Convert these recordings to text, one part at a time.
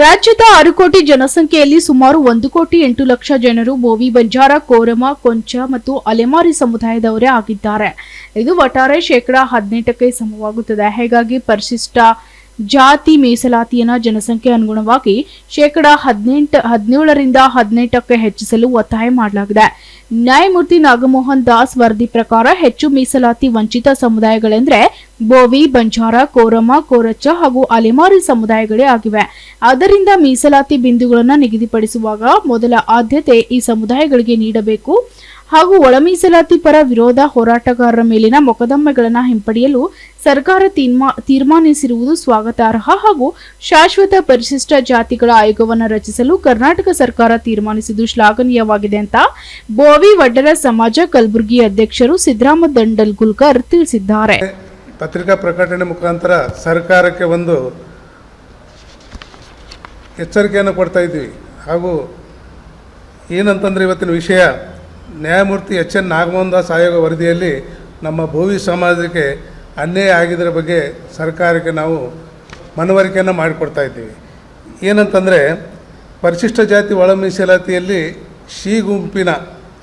ರಾಜ್ಯದ ಆರು ಕೋಟಿ ಜನಸಂಖ್ಯೆಯಲ್ಲಿ ಸುಮಾರು ಒಂದು ಕೋಟಿ ಎಂಟು ಲಕ್ಷ ಜನರು ಬೋವಿ ಬಂಜಾರ, ಕೋರಮ, ಕೊಂಚ ಮತ್ತು ಅಲೆಮಾರಿ ಸಮುದಾಯದವರೇ ಆಗಿದ್ದಾರೆ. ಇದು ಒಟ್ಟಾರೆ ಶೇಕಡಾ ಹದಿನೆಂಟಕ್ಕೆ ಸಮವಾಗುತ್ತದೆ. ಹೀಗಾಗಿ ಪರಿಶಿಷ್ಟ ಜಾತಿ ಮೀಸಲಾತಿಯನ್ನ ಜನಸಂಖ್ಯೆ ಅನುಗುಣವಾಗಿ ಶೇಕಡಾ ಹದಿನೆಂಟು, ಹದಿನೇಳರಿಂದ ಹದಿನೆಂಟಕ್ಕೆ ಹೆಚ್ಚಿಸಲು ಒತ್ತಾಯ ಮಾಡಲಾಗಿದೆ. ನ್ಯಾಯಮೂರ್ತಿ ನಾಗಮೋಹನ್ ದಾಸ್ ವರದಿ ಪ್ರಕಾರ ಹೆಚ್ಚು ಮೀಸಲಾತಿ ವಂಚಿತ ಸಮುದಾಯಗಳೆಂದರೆ ಬೋವಿ, ಬಂಜಾರ ಕೋರಮ ಕೋರಚ್ಚ ಹಾಗೂ ಅಲೆಮಾರಿ ಸಮುದಾಯಗಳೇ ಆಗಿವೆ. ಆದ್ದರಿಂದ ಮೀಸಲಾತಿ ಬಿಂದುಗಳನ್ನು ನಿಗದಿಪಡಿಸುವಾಗ ಮೊದಲ ಆದ್ಯತೆ ಈ ಸಮುದಾಯಗಳಿಗೆ ನೀಡಬೇಕು. ಹಾಗೂ ಒಳ ಮೀಸಲಾತಿ ಪರ ವಿರೋಧ ಹೋರಾಟಗಾರರ ಮೇಲಿನ ಮೊಕದ್ದಮೆಗಳನ್ನು ಹಿಂಪಡೆಯಲು ಸರ್ಕಾರ ತೀರ್ಮಾ- ತೀರ್ಮಾನಿಸಿರುವುದು ಸ್ವಾಗತಾರ್ಹ ಹಾಗೂ ಶಾಶ್ವತ ಪರಿಶಿಷ್ಟ ಜಾತಿಗಳ ಆಯೋಗವನ್ನು ರಚಿಸಲು ಕರ್ನಾಟಕ ಸರ್ಕಾರ ತೀರ್ಮಾನಿಸಿದ್ದು ಶ್ಲಾಘನೀಯವಾಗಿದೆ ಅಂತ ಬೋವಿ, ವಡ್ಡರ ಸಮಾಜ ಕಲಬುರಗಿ ಅಧ್ಯಕ್ಷರು ಸಿದ್ದರಾಮ ದಂಡಲ್ಗುಲ್ಕರ್ ತಿಳಿಸಿದ್ದಾರೆ. ಪತ್ರಿಕಾ ಪ್ರಕಟಣೆ ಮುಖಾಂತರ ಸರ್ಕಾರಕ್ಕೆ ಒಂದು ಎಚ್ಚರಿಕೆಯನ್ನು ಕೊಡ್ತಾ ಇದ್ವಿ ಹಾಗೂ ಏನಂತಂದರೆ ಇವತ್ತಿನ ವಿಷಯ, ನ್ಯಾಯಮೂರ್ತಿ ಎಚ್ ಎನ್ ನಾಗಮೋಹನ್ ದಾಸ್ ಆಯೋಗ ವರದಿಯಲ್ಲಿ ನಮ್ಮ ಭೋವಿ ಸಮಾಜಕ್ಕೆ ಅನ್ಯಾಯ ಆಗಿದ್ದರ ಬಗ್ಗೆ ಸರ್ಕಾರಕ್ಕೆ ನಾವು ಮನವರಿಕೆಯನ್ನು ಮಾಡಿಕೊಡ್ತಾ ಇದ್ದೀವಿ. ಏನಂತಂದರೆ, ಪರಿಶಿಷ್ಟ ಜಾತಿ ಒಳ ಮೀಸಲಾತಿಯಲ್ಲಿ ಶಿ ಗುಂಪಿನ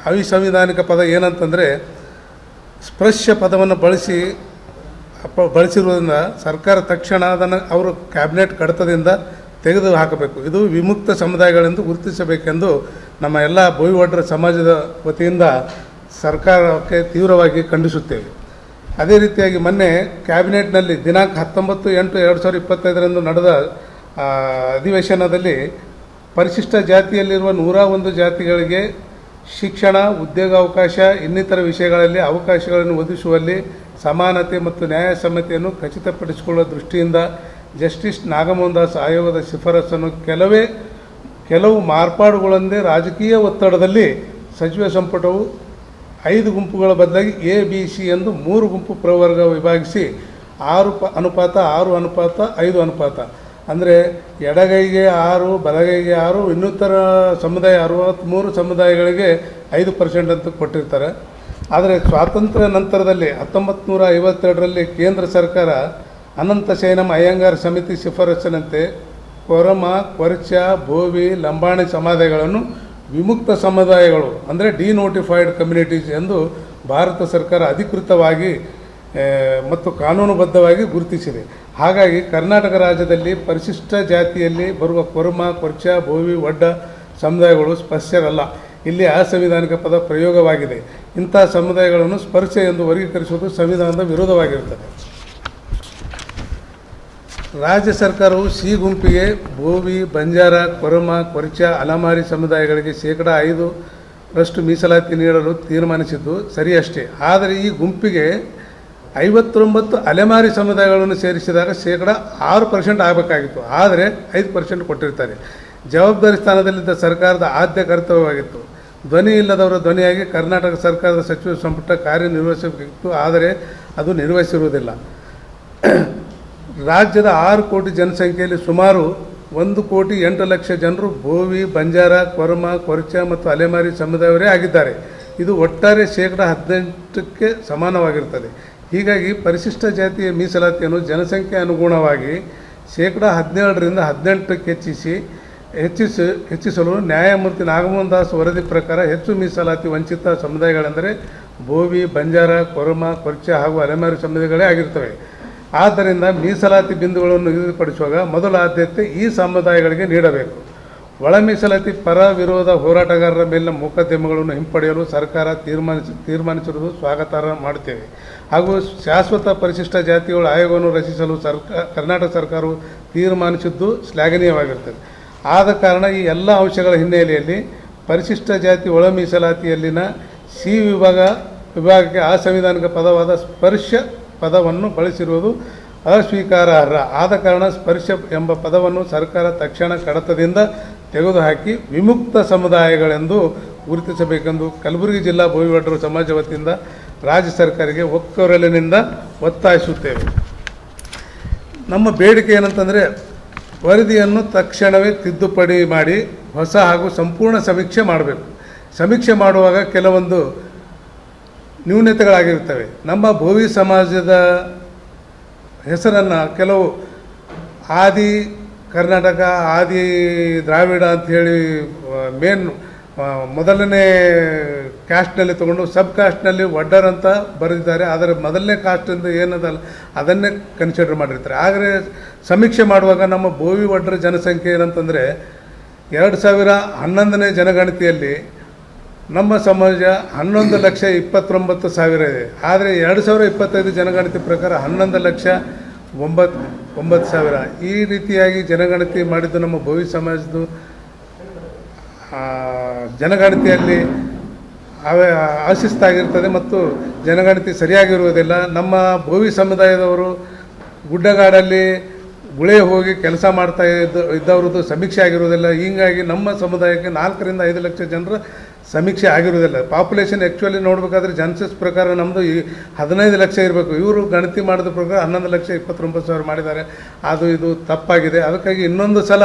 ಅವಿಸಂವಿಧಾನಿಕ ಪದ ಏನಂತಂದರೆ, ಸ್ಪೃಶ್ಯ ಪದವನ್ನು ಬಳಸಿ ಅಪ ಬಳಸಿರುವುದರಿಂದ ಸರ್ಕಾರ ತಕ್ಷಣ ಅದನ್ನು ಅವರು ಕ್ಯಾಬಿನೆಟ್ ಕಡತದಿಂದ ತೆಗೆದು ಹಾಕಬೇಕು. ಇದು ವಿಮುಕ್ತ ಸಮುದಾಯಗಳೆಂದು ಗುರುತಿಸಬೇಕೆಂದು ನಮ್ಮ ಎಲ್ಲ ಭೂವಡ್ರ ಸಮಾಜದ ವತಿಯಿಂದ ಸರ್ಕಾರಕ್ಕೆ ತೀವ್ರವಾಗಿ ಖಂಡಿಸುತ್ತೇವೆ. ಅದೇ ರೀತಿಯಾಗಿ ಮೊನ್ನೆ ಕ್ಯಾಬಿನೆಟ್ನಲ್ಲಿ ದಿನಾಂಕ ಹತ್ತೊಂಬತ್ತು ಎಂಟು ಎರಡು ಸಾವಿರದ ಇಪ್ಪತ್ತೈದರಂದು ನಡೆದ ಅಧಿವೇಶನದಲ್ಲಿ ಪರಿಶಿಷ್ಟ ಜಾತಿಯಲ್ಲಿರುವ ನೂರ ಒಂದು ಜಾತಿಗಳಿಗೆ ಶಿಕ್ಷಣ, ಉದ್ಯೋಗಾವಕಾಶ, ಇನ್ನಿತರ ವಿಷಯಗಳಲ್ಲಿ ಅವಕಾಶಗಳನ್ನು ಒದಗಿಸುವಲ್ಲಿ ಸಮಾನತೆ ಮತ್ತು ನ್ಯಾಯಸಮ್ಮತೆಯನ್ನು ಖಚಿತಪಡಿಸಿಕೊಳ್ಳುವ ದೃಷ್ಟಿಯಿಂದ ಜಸ್ಟಿಸ್ ನಾಗಮೋಹನ್ ದಾಸ್ ಆಯೋಗದ ಶಿಫಾರಸನ್ನು ಕೆಲವೇ, ಕೆಲವು ಮಾರ್ಪಾಡುಗಳೊಂದೇ ರಾಜಕೀಯ ಒತ್ತಡದಲ್ಲಿ ಸಚಿವ ಸಂಪುಟವು ಐದು ಗುಂಪುಗಳ ಬದಲಾಗಿ ಎ, ಬಿ, ಸಿ ಎಂದು ಮೂರು ಗುಂಪು ಪ್ರವರ್ಗ ವಿಭಾಗಿಸಿ ಆರು ಪ, ಅನುಪಾತ, ಆರು ಅನುಪಾತ, ಐದು ಅನುಪಾತ. ಅಂದರೆ ಎಡಗೈಗೆ ಆರು, ಬಲಗೈಗೆ ಆರು, ಇನ್ನಿತರ ಸಮುದಾಯ ಅರವತ್ತ್ಮೂರು ಸಮುದಾಯಗಳಿಗೆ ಐದು ಪರ್ಸೆಂಟ್ ಅಂತ ಕೊಟ್ಟಿರ್ತಾರೆ. ಆದರೆ ಸ್ವಾತಂತ್ರ್ಯ ನಂತರದಲ್ಲಿ ಹತ್ತೊಂಬತ್ತು ನೂರ ಐವತ್ತೆರಡರಲ್ಲಿ ಕೇಂದ್ರ ಸರ್ಕಾರ ಅನಂತ ಶಯನಂ ಅಯ್ಯಂಗಾರ್ ಸಮಿತಿ ಶಿಫಾರಸ್ಸಿನಂತೆ ಕೊರಮ, ಕೊರ್ಚ, ಭೋವಿ, ಲಂಬಾಣಿ ಸಮುದಾಯಗಳನ್ನು ವಿಮುಕ್ತ ಸಮುದಾಯಗಳು, ಅಂದರೆ ಡಿನೋಟಿಫೈಡ್ ಕಮ್ಯುನಿಟೀಸ್ ಎಂದು ಭಾರತ ಸರ್ಕಾರ ಅಧಿಕೃತವಾಗಿ ಮತ್ತು ಕಾನೂನುಬದ್ಧವಾಗಿ ಗುರುತಿಸಿದೆ. ಹಾಗಾಗಿ ಕರ್ನಾಟಕ ರಾಜ್ಯದಲ್ಲಿ ಪರಿಶಿಷ್ಟ ಜಾತಿಯಲ್ಲಿ ಬರುವ ಕೊರಮ, ಕೊರ್ಚ, ಭೋವಿ ಒಡ್ಡ ಸಮುದಾಯಗಳು ಸ್ಪರ್ಶರಲ್ಲ. ಇಲ್ಲಿ ಅಸಂವಿಧಾನಿಕ ಪದ ಪ್ರಯೋಗವಾಗಿದೆ. ಇಂಥ ಸಮುದಾಯಗಳನ್ನು ಸ್ಪರ್ಶ ಎಂದು ವರ್ಗೀಕರಿಸುವುದು ಸಂವಿಧಾನದ ವಿರೋಧವಾಗಿರುತ್ತದೆ. ರಾಜ್ಯ ಸರ್ಕಾರವು ಸಿ ಗುಂಪಿಗೆ ಭೋವಿ ಬಂಜಾರ, ಕೊರಮ, ಕೊರಚ, ಅಲಮಾರಿ ಸಮುದಾಯಗಳಿಗೆ ಶೇಕಡಾ ಐದು ರಷ್ಟು ಮೀಸಲಾತಿ ನೀಡಲು ತೀರ್ಮಾನಿಸಿದ್ದು ಸರಿಯಷ್ಟೇ ಆದರೆ ಈ ಗುಂಪಿಗೆ ಐವತ್ತೊಂಬತ್ತು ಅಲೆಮಾರಿ ಸಮುದಾಯಗಳನ್ನು ಸೇರಿಸಿದಾಗ ಶೇಕಡ ಆರು ಪರ್ಸೆಂಟ್ ಆಗಬೇಕಾಗಿತ್ತು. ಆದರೆ ಐದು ಪರ್ಸೆಂಟ್ ಕೊಟ್ಟಿರ್ತಾರೆ. ಜವಾಬ್ದಾರಿ ಸ್ಥಾನದಲ್ಲಿದ್ದ ಸರ್ಕಾರದ ಆದ್ಯ ಕರ್ತವ್ಯವಾಗಿತ್ತು. ಧ್ವನಿ ಇಲ್ಲದವರ ಧ್ವನಿಯಾಗಿ ಕರ್ನಾಟಕ ಸರ್ಕಾರದ ಸಚಿವ ಸಂಪುಟ ಕಾರ್ಯನಿರ್ವಹಿಸಬೇಕಿತ್ತು, ಆದರೆ ಅದು ನಿರ್ವಹಿಸಿರುವುದಿಲ್ಲ. ರಾಜ್ಯದ ಆರು ಕೋಟಿ ಜನಸಂಖ್ಯೆಯಲ್ಲಿ ಸುಮಾರು ಒಂದು ಕೋಟಿ ಎಂಟು ಲಕ್ಷ ಜನರು ಬೋವಿ, ಬಂಜಾರ, ಕೊರಮ, ಕೊರಚ ಮತ್ತು ಅಲೆಮಾರಿ ಸಮುದಾಯವರೇ ಆಗಿದ್ದಾರೆ. ಇದು ಒಟ್ಟಾರೆ ಶೇಕಡ ಹದಿನೆಂಟಕ್ಕೆ ಸಮಾನವಾಗಿರುತ್ತದೆ. ಹೀಗಾಗಿ ಪರಿಶಿಷ್ಟ ಜಾತಿಯ ಮೀಸಲಾತಿಯನ್ನು ಜನಸಂಖ್ಯೆ ಅನುಗುಣವಾಗಿ ಶೇಕಡ ಹದಿನೇಳರಿಂದ ಹದಿನೆಂಟಕ್ಕೆ ಹೆಚ್ಚಿಸಿ ಹೆಚ್ಚಿಸಿ ಹೆಚ್ಚಿಸಲು ನ್ಯಾಯಮೂರ್ತಿ ನಾಗಮೋಹನ್ ದಾಸ್ ವರದಿ ಪ್ರಕಾರ ಹೆಚ್ಚು ಮೀಸಲಾತಿ ವಂಚಿತ ಸಮುದಾಯಗಳೆಂದರೆ ಬೋವಿ ಬಂಜಾರ, ಕೊರಮ, ಕೊರ್ಚೆ ಹಾಗೂ ಅಲೆಮಾರಿ ಸಮುದಾಯಗಳೇ ಆಗಿರ್ತವೆ ಆದ್ದರಿಂದ ಮೀಸಲಾತಿ ಬಿಂದುಗಳನ್ನು ನಿಗದಿಪಡಿಸುವಾಗ ಮೊದಲ ಆದ್ಯತೆ ಈ ಸಮುದಾಯಗಳಿಗೆ ನೀಡಬೇಕು. ಒಳ ಮೀಸಲಾತಿ ಪರ ವಿರೋಧ ಹೋರಾಟಗಾರರ ಮೇಲಿನ ಮೊಕದ್ದಮೆಗಳನ್ನು ಹಿಂಪಡೆಯಲು ಸರ್ಕಾರ ತೀರ್ಮಾನಿಸಿ, ತೀರ್ಮಾನಿಸಿರುವುದು ಸ್ವಾಗತಾರ್ಹ ಮಾಡುತ್ತೇವೆ. ಹಾಗೂ ಶಾಶ್ವತ ಪರಿಶಿಷ್ಟ ಜಾತಿಗಳ ಆಯೋಗವನ್ನು ರಚಿಸಲು ಸರ್ಕ, ಕರ್ನಾಟಕ ಸರ್ಕಾರವು ತೀರ್ಮಾನಿಸಿದ್ದು ಶ್ಲಾಘನೀಯವಾಗಿರುತ್ತದೆ. ಆದ ಕಾರಣ ಈ ಎಲ್ಲ ಅಂಶಗಳ ಹಿನ್ನೆಲೆಯಲ್ಲಿ ಪರಿಶಿಷ್ಟ ಜಾತಿ ಒಳ ಮೀಸಲಾತಿಯಲ್ಲಿನ ಸಿ ವಿಭಾಗ ವಿಭಾಗಕ್ಕೆ ಅಸಂವಿಧಾನಿಕ ಪದವಾದ ಸ್ಪರ್ಶ ಪದವನ್ನು ಬಳಸಿರುವುದು ಅಸ್ವೀಕಾರಾರ್ಹ. ಆದ ಕಾರಣ ಸ್ಪರ್ಶ ಎಂಬ ಪದವನ್ನು ಸರ್ಕಾರ ತಕ್ಷಣ ಕಡತದಿಂದ ತೆಗೆದುಹಾಕಿ ವಿಮುಕ್ತ ಸಮುದಾಯಗಳೆಂದು ಗುರುತಿಸಬೇಕೆಂದು ಕಲಬುರಗಿ ಜಿಲ್ಲಾ ಭೂಮಿಭಟ್ರ ಸಮಾಜ ವತಿಯಿಂದ ರಾಜ್ಯ ಸರ್ಕಾರಕ್ಕೆ ಒಕ್ಕೊರಲಿನಿಂದ ಒತ್ತಾಯಿಸುತ್ತೇವೆ. ನಮ್ಮ ಬೇಡಿಕೆ ಏನಂತಂದರೆ ವರದಿಯನ್ನು ತಕ್ಷಣವೇ ತಿದ್ದುಪಡಿ ಮಾಡಿ ಹೊಸ ಹಾಗೂ ಸಂಪೂರ್ಣ ಸಮೀಕ್ಷೆ ಮಾಡಬೇಕು. ಸಮೀಕ್ಷೆ ಮಾಡುವಾಗ ಕೆಲವೊಂದು ನ್ಯೂನತೆಗಳಾಗಿರ್ತವೆ ನಮ್ಮ ಭೋವಿ ಸಮಾಜದ ಹೆಸರನ್ನು ಕೆಲವು ಆದಿ ಕರ್ನಾಟಕ, ಆದಿ ದ್ರಾವಿಡ ಅಂಥೇಳಿ ಮೇನ್ ಮೊದಲನೇ ಕ್ಯಾಸ್ಟ್ನಲ್ಲಿ ತಗೊಂಡು ಸಬ್ ಕಾಸ್ಟ್ನಲ್ಲಿ ವಡ್ಡರ್ ಅಂತ ಬರೆದಿದ್ದಾರೆ. ಆದರೆ ಮೊದಲನೇ ಕಾಸ್ಟಿಂದ ಏನದಲ್ಲ, ಅದನ್ನೇ ಕನ್ಸಿಡರ್ ಮಾಡಿರ್ತಾರೆ. ಆದರೆ ಸಮೀಕ್ಷೆ ಮಾಡುವಾಗ ನಮ್ಮ ಬೋವಿ ವಡ್ಡರ ಜನಸಂಖ್ಯೆ ಏನಂತಂದರೆ, ಎರಡು ಸಾವಿರ ಹನ್ನೊಂದನೇ ಜನಗಣತಿಯಲ್ಲಿ ನಮ್ಮ ಸಮಾಜ ಹನ್ನೊಂದು ಲಕ್ಷ ಇಪ್ಪತ್ತೊಂಬತ್ತು ಸಾವಿರ ಇದೆ. ಆದರೆ ಎರಡು ಸಾವಿರ ಇಪ್ಪತ್ತೈದು ಜನಗಣತಿ ಪ್ರಕಾರ ಹನ್ನೊಂದು ಲಕ್ಷ ಒಂಬತ್ತು ಒಂಬತ್ತು ಸಾವಿರ. ಈ ರೀತಿಯಾಗಿ ಜನಗಣತಿ ಮಾಡಿದ್ದು ನಮ್ಮ ಭೋವಿ ಸಮಾಜದ್ದು ಜನಗಣತಿಯಲ್ಲಿ ಆಶಿಸ್ತಾಗಿರ್ತದೆ ಮತ್ತು ಜನಗಣತಿ ಸರಿಯಾಗಿರುವುದಿಲ್ಲ. ನಮ್ಮ ಭೋವಿ ಸಮುದಾಯದವರು ಗುಡ್ಡಗಾಡಲ್ಲಿ ಗುಳೆ ಹೋಗಿ ಕೆಲಸ ಮಾಡ್ತಾ ಇದ್ದ, ಇದ್ದವ್ರದ್ದು ಸಮೀಕ್ಷೆ ಆಗಿರುವುದಿಲ್ಲ. ಹೀಗಾಗಿ ನಮ್ಮ ಸಮುದಾಯಕ್ಕೆ ನಾಲ್ಕರಿಂದ ಐದು ಲಕ್ಷ ಜನರ ಸಮೀಕ್ಷೆ ಆಗಿರುವುದಿಲ್ಲ. ಪಾಪ್ಯುಲೇಷನ್ ಆ್ಯಕ್ಚುಲಿ ನೋಡಬೇಕಾದ್ರೆ ಜನ್ಸಸ್ ಪ್ರಕಾರ ನಮ್ಮದು ಈ ಹದಿನೈದು ಲಕ್ಷ ಇರಬೇಕು. ಇವರು ಗಣತಿ ಮಾಡಿದ ಪ್ರಕಾರ ಹನ್ನೊಂದು ಲಕ್ಷ ಇಪ್ಪತ್ತೊಂಬತ್ತು ಸಾವಿರ ಮಾಡಿದ್ದಾರೆ. ಅದು ಇದು ತಪ್ಪಾಗಿದೆ. ಅದಕ್ಕಾಗಿ ಇನ್ನೊಂದು ಸಲ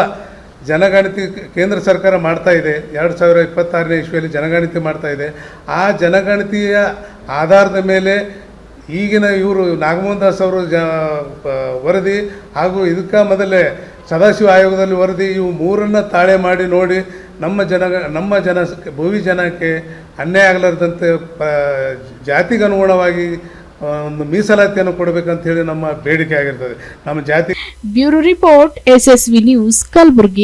ಜನಗಣತಿ ಕೇಂದ್ರ ಸರ್ಕಾರ ಮಾಡ್ತಾ ಇದೆ. ಎರಡು ಸಾವಿರ ಇಪ್ಪತ್ತಾರನೇ ಇಸ್ವಿಯಲ್ಲಿ ಜನಗಣತಿ ಮಾಡ್ತಾ ಇದೆ. ಆ ಜನಗಣತಿಯ ಆಧಾರದ ಮೇಲೆ ಈಗಿನ ಇವರು ನಾಗಮೋಹನ್ ದಾಸ್ ಅವರು ಜ ವರದಿ ಹಾಗೂ ಇದಕ್ಕೆ ಮೊದಲೇ ಸದಾಶಿವ ಆಯೋಗದಲ್ಲಿ ವರದಿ, ಇವು ಮೂರನ್ನು ತಾಳೆ ಮಾಡಿ ನೋಡಿ ನಮ್ಮ ಜನ ನಮ್ಮ ಜನ, ಭೂವಿ ಜನಕ್ಕೆ ಅನ್ಯಾಯ ಆಗಲಾರ್ದಂತೆ, ಪ, ಜಾತಿಗೆ ಅನುಗುಣವಾಗಿ ಒಂದು ಮೀಸಲಾತಿಯನ್ನು ಕೊಡಬೇಕಂತ ಹೇಳಿ ನಮ್ಮ ಬೇಡಿಕೆ ಆಗಿರ್ತದೆ. ನಮ್ಮ ಜಾತಿ bureau report, SSV news, Kalaburagi.